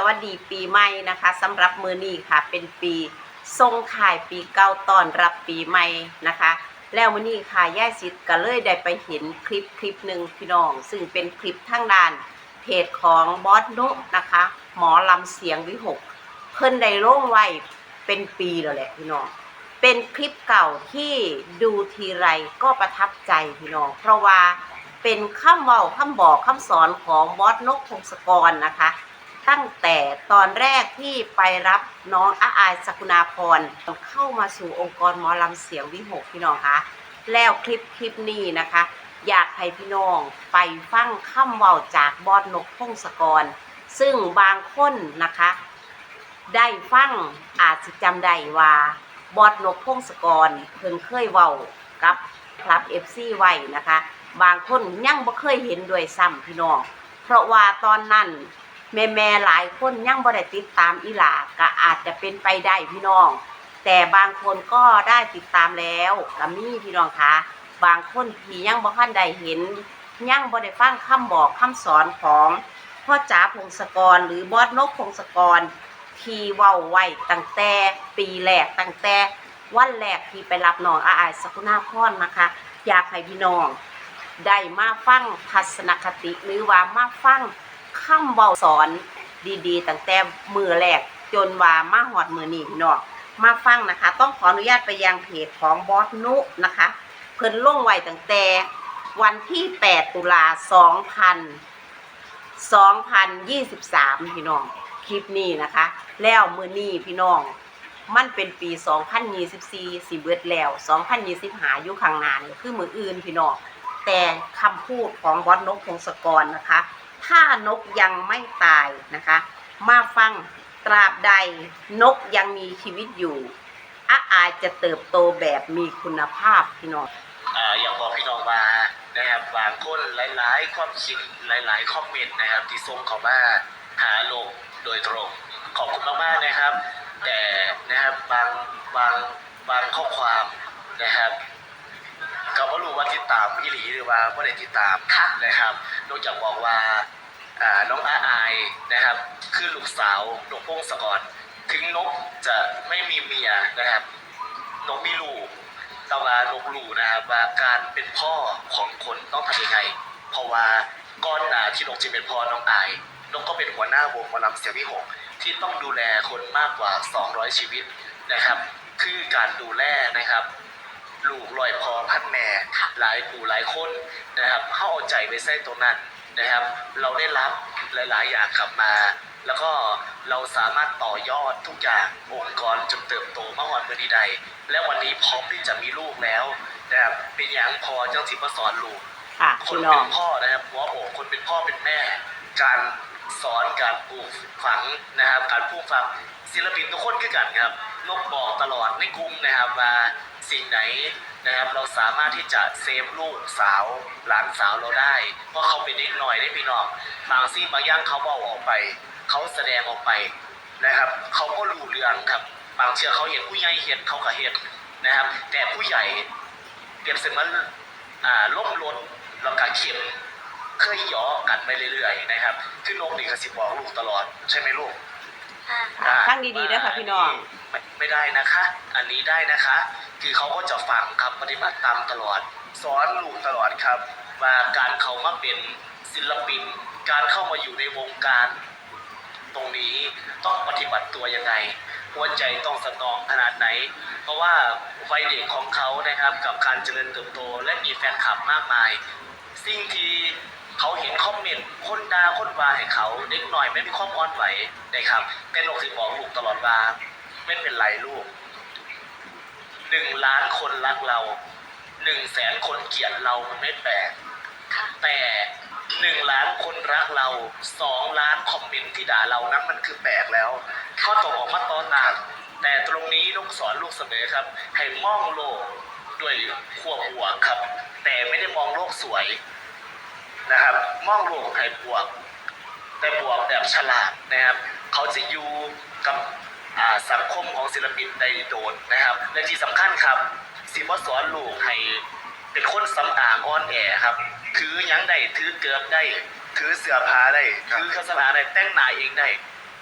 สวัสดีปีใหม่นะคะสำหรับมือนี้ค่ะเป็นปีทรงถ่ายปีเก่าตอนรับปีใหม่นะคะ แล้วมื้อนี้ค่ะย่าสิทธิ์ก็เลยได้ไปเห็นคลิปคลิปหนึ่งพี่น้อง ซึ่งเป็นคลิปทางด้านเพจของบอสนุนะคะ หมอลำเสียงวิหก เพิ่นได้ลงไว้เป็นปีแล้วแหละพี่น้อง เป็นคลิปเก่าที่ดูทีไรก็ประทับใจพี่น้อง เพราะว่าเป็นคำเว้าคำบอกคำสอนของบอสนกพงศกรนะคะ ตั้งแต่ตอนแรกที่ไปรับน้องอาอายสกุณาพรเข้ามาสู่องค์กรหมอลำเสียงวิหกพี่น้องคะแล้วคลิปคลิปนี้นะคะ อยากให้พี่น้องไปฟังคำเว้าจากบอสนกพงศกร ซึ่งบางคนนะคะ ได้ฟังอาจจะจำได้ว่าบอดนกพงศกรเพิ่งเคยเว้ากับคลับเอฟซีไว้นะคะ บางคนยังบ่เคยเห็นด้วยซ้ำพี่น้อง เพราะว่าตอนนั้น แม่แม่ๆหลายคนยังบ่ได้ติดตามอีหลาก็อาจจะเป็นไปได้พี่น้อง แต่บางคนก็ได้ติดตามแล้วก็มีพี่น้องคะบางคนที่ยังบ่ทันได้เห็น ยังบ่ได้ฟังคำบอกคำสอนของพ่อจ๋าพงศกรหรือบอสนกพงศกรที่เว้าไว้ตั้งแต่ปีแรกตั้งแต่วันแรกที่ไปรับน้องอาอายสกุณาพรนะคะ อยากให้พี่น้อง ได้มาฟังทัศนคติหรือว่ามาฟัง คำเว้าสอนดีๆตั้งแต่มือแรกจนว่ามาหอดมือนี้พี่น้องมาฟังนะคะ ต้องขออนุญาตไปยังเพจของบอสนุนะคะ เพิ่นลงไว้ตั้งแต่วันที่ 8 ตุลา2000 2023 พี่น้อง คลิปนี้นะคะ แล้วมือนี้พี่น้อง มันเป็นปี 2024สิเบิดแล้ว 2025อยู่ข้างหน้านี่คือมืออื่นพี่น้อง แต่คำพูดของบอสนกพงศกรนะคะ ถ้านกยังไม่ตายนะคะ มาฟังตราบใดนกยังมีชีวิตอยู่อาอาจจะเติบโตแบบมีคุณภาพพี่น้องอ่าอยากบอกพี่น้องว่านะครับบางคนหลาย ๆ ความคิดหลายๆคอมเมนต์นะครับ ที่ส่งเข้ามาหาโลกโดยตรงขอบคุณมาก ๆ นะครับ แต่นะครับบางบางบางข้อความนะครับ ก็ไม่รู้ว่าติดตามอีหลีหรือว่าไม่ได้ติดตามนะครับนอกจากบอกว่าอ่าน้องอาอายนะครับ คือลูกสาวนกพงศกร ถึงนกจะไม่มีเมียนะครับ นกมีลูกตาวานกลู่นะครับว่าการเป็นพ่อของคนต้องทำยังไง เพราะว่าก่อนหน้าที่นกจะเป็นพ่อน้องอาย นกก็เป็นหัวหน้าวงหมอลำเสียงวิหกที่ต้องดูแลคนมากกว่า 200 ชีวิตนะครับ คือการดูแลนะครับ ลูกลอยพอพันแม่หลายปู่หลายคนนะครับเข้าเอาใจไปใส่ตรงนั้นนะครับ เราได้รับหลาย ๆ อย่างกลับมา แล้วก็เราสามารถต่อยอดทุกอย่างองค์กรจนเติบโตมากวันเมื่อดีใด และวันนี้พร้อมที่จะมีลูกแล้วนะครับเป็นอย่างพอเจ้าที่มาสอนลูกค่ะคนพี่น้เป็องนพ่อนะครับหัวอกคนเป็นพ่อเป็นแม่ การสอนการปลูกฝังนะครับ การปลูกฝังศิลปินทุกคนคือกันครับนกบอกตลอดในกลุ่มนะครับว่า สิ่งไหนนะครับเราสามารถที่จะเซฟลูกสาวหลานสาวเราได้เพราะเขาเป็นเด็กหน่อยได้พี่น้องบางสิ่งบางอย่างเขาบอกออกไป เขาแสดงออกไปนะครับ เขาก็รู้เรื่องครับ บางเชื่อเขาเห็นผู้ใหญ่เห็นเขาก็เห็นนะครับ แต่ผู้ใหญ่เปรียบเสมือนอ่าล่มรถแล้วก็เข็มเคยหยอกันไปเรื่อยๆนะครับ คือนกนี่ก็สิบอกลูกตลอด ใช่ไหมลูกค่ะฟังดีๆด้วยค่ะพี่น้องไม่ไม่ได้นะคะ อันนี้ได้นะคะ คือเขาก็จะฟังครับปฏิบัติตามตลอด สอนลูกตลอดครับว่าการเขามาเป็นศิลปิน การเข้ามาอยู่ในวงการ ตรงนี้ต้องปฏิบัติตัวยังไงหัวใจต้องสตรองขนาดไหน เพราะว่าวัยเด็กของเขานะครับกับการเจริญเติบโตและมีแฟนคลับมากมาย สิ่งที่เขาเห็นคอมเมนต์คนด่าคนว่าให้เขาเด็กหน่อยไม่มีความอ่อนไหวนะครับแต่นกสิบอกลูกตลอดว่าไม่เป็นไรลูก หนึ่งล้านคนรักเราหนึ่งแสนคนเกลียดเรามันไม่แปลกแต่หนึ่งล้านคนรักเราสองล้านคอมเมนต์ที่ด่าเรานั้นมันคือแปลกแล้วข้อตกออกมาตอนต่างแต่ตรงนี้ลูกสอนลูกเสมอครับ ให้มองโลกด้วยขั้วบวกครับ แต่ไม่ได้มองโลกสวยนะครับ มองโลกให้บวก แต่บวกแบบฉลาดนะครับ เขาจะอยู่กับอ่า สังคมของศิลปินได้โดนนะครับและที่สำคัญครับสิบสอนลูกให้เป็นคนสำอางอ่อนแอครับ ถือหยังได้ถือเกือบได้ ถือเสื้อผ้าได้ถือเครื่องสำอางได้แต่งหน้าเองได้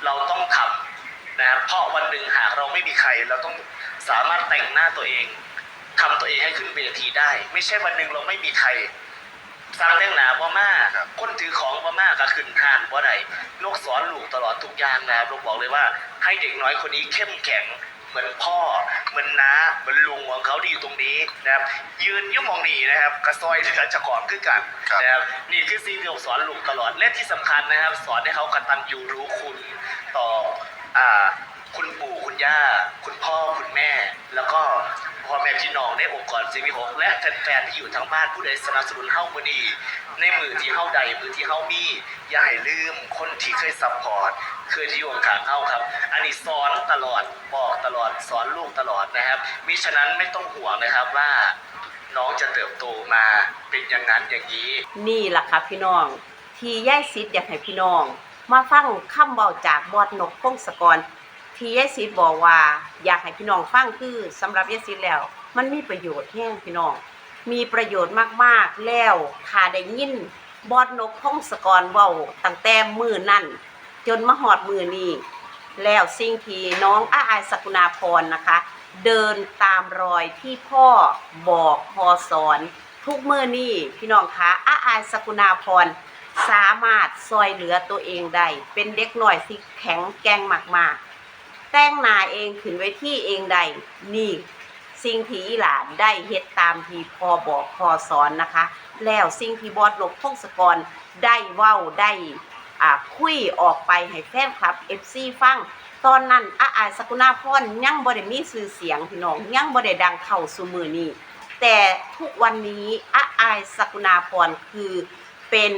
เราต้องทำนะครับเพราะวันหนึ่งหากเราไม่มีใคร เราต้องสามารถแต่งหน้าตัวเองทำตัวเองให้ขึ้นเวทีได้ ไม่ใช่วันหนึ่งเราไม่มีใครสร้างเรื่องหนาบ่มากครับคนถือของบ่มากก็ขึ้นห้านบ่ได้ลูกสอนลูกตลอดทุกอย่างนะครับลูกบอกเลยว่าให้เด็กน้อยคนนี้เข้มแข็งเหมือนพ่อ เหมือนน้าเหมือนลุงของเขาที่อยู่ตรงนี้นะครับ ยืนอยุ่มองนีนะครับกระซอยเหลือเจะของขึ้นกันครับ นะครับนี่คือสิ่งที่ผมสอนลูกตลอดและที่สำคัญนะครับ สอนให้เขากตัญญูรู้คุณต่ออ่าคุณปู่คุณย่า คุณพ่อคุณแม่ แล้วก็ พ่อแม่พี่น้องในองค์กรซีวีหกและแฟนๆที่อยู่ทางบ้านผู้ใดสนับสนุนเฮ้ามือนีในมือที่เฮ้าใดมือที่เฮ้ามีอย่าให้ลืมคนที่เคยซัพพอร์ตเคยที่อยู่ข้างเฮ้าครับ อันนี้สอนตลอดบอกตลอดสอนลูกตลอดนะครับมิฉะนั้นไม่ต้องห่วงนะครับว่าน้องจะเติบโตมาเป็นอย่างนั้นอย่างนี้ นี่แหละค่ะพี่น้อง ที่ย่ายซิดอยากให้พี่น้อง มาฟังคำเบาจากบอดนกพงศกร ที่ยายซิดบอกว่าอยากให้พี่น้องฟังคือสำหรับยายซิดแล้ว มันมีประโยชน์แห้งพี่น้อง มีประโยชน์มากๆแล้วถ้าได้ยินบอดนกพงศกรเว้าตั้งแต่มือนั่นจนมาหอดมือนี้แล้วสิ่งที่น้องอาอายสกุณาพรนะคะ เดินตามรอยที่พ่อบอกพอสอน ทุกเมื่อนี่พี่น้องคะอาอายสกุณาพรสามารถซอยเหลือตัวเองได้เป็นเด็กหน่อยที่แข็งแกร่งมากๆ แต่งหนาเองขึ้นไว้ที่เองได้นี่ สิ่งที่อีหลานได้เฮ็ดตามที่พอบอกพอสอนนะคะ แล้วสิ่งที่บอสนกพงศกรได้เว้าได้อ่าคุยออกไปให้แฟนคลับ FC ฟัง ตอนนั้นอาอายสกุณาพรยังบ่ได้มีชื่อเสียงพี่น้องยังบ่ได้ดังเท่าซุมือนี้แต่ทุกวันนี้อาอายสกุณาพรคือเป็น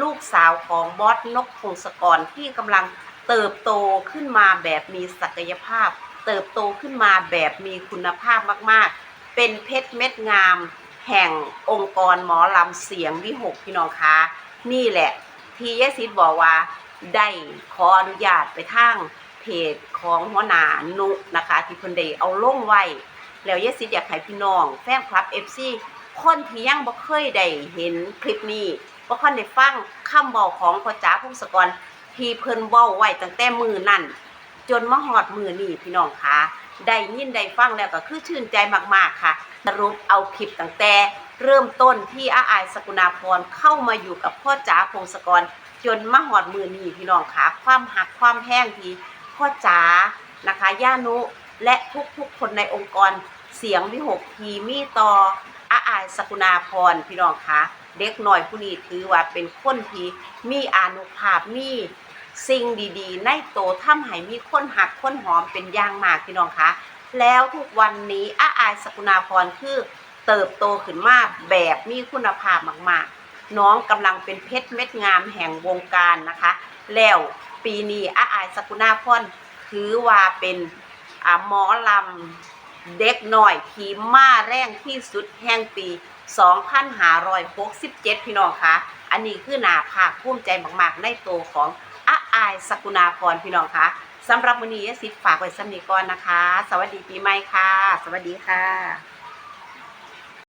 ลูกสาวของบอสนกพงศกรที่กำลัง เติบโตขึ้นมาแบบมีศักยภาพ เติบโตขึ้นมาแบบมีคุณภาพมากๆ เป็นเพชรเม็ดงาม แห่งองค์กรหมอลำเสียงวิหกพี่น้องคะนี่แหละที่ยายซิดบอกว่าได้ขออนุญาตไปทางเพจของหัวหน้านุนะคะ ที่เพิ่นได้เอาลงไว้ แล้วยายซิดอยากให้พี่น้อง แฟนคลับ FC คนที่ยังบ่เคยได้เห็นคลิปนี้บ่ค่อยได้ฟังคำเว้าของพ่อจ๋าพงศกร ที่เพิ่นเว้าไว้ตั้งแต่มือนั่นจนมาฮอดมือนี่พี่น้องคะได้ยินได้ฟังแล้วก็คือชื่นใจมากๆค่ะสรุปเอาคลิปตั้งแต่เริ่มต้นที่อาอายสกุณาพรเข้ามาอยู่กับพ่อจ๋าพงศกร จนมาหอดมือนี่พี่น้องคะความหักความแห้งที่พ่อจ๋านะคะย่านุและทุกๆคนในองค์กรเสียงวิหกทีมีต่ออาอายสกุณาพรพี่น้องคะเด็กหน่อยผู้นี้ถือว่าเป็นคนที่มีอานุภาพมี สิ่งดีๆ ในโตทำให้มีคนหักคนหอมเป็นอย่างมากพี่น้องคะแล้วทุกวันนี้อาอายสกุณาพรคือเติบโตขึ้นมาแบบมีคุณภาพมากๆ น้องกำลังเป็นเพชรเม็ดงามแห่งวงการนะคะ แล้วปีนี้อาอายสกุณาพรถือว่าเป็นหมอลำเด็กหน่อยทีมาแรงที่สุดแห่งปี 2567 พี่น้องคะ อันนี้คือหนาภาคภูมิใจมาก ๆ ในตัวของ อาอายสกุณาพรพี่น้องคะสำหรับวันนี้ยสิฝากไว้สำนีก่อนนะคะ สวัสดีปีใหม่ค่ะ สวัสดีค่ะ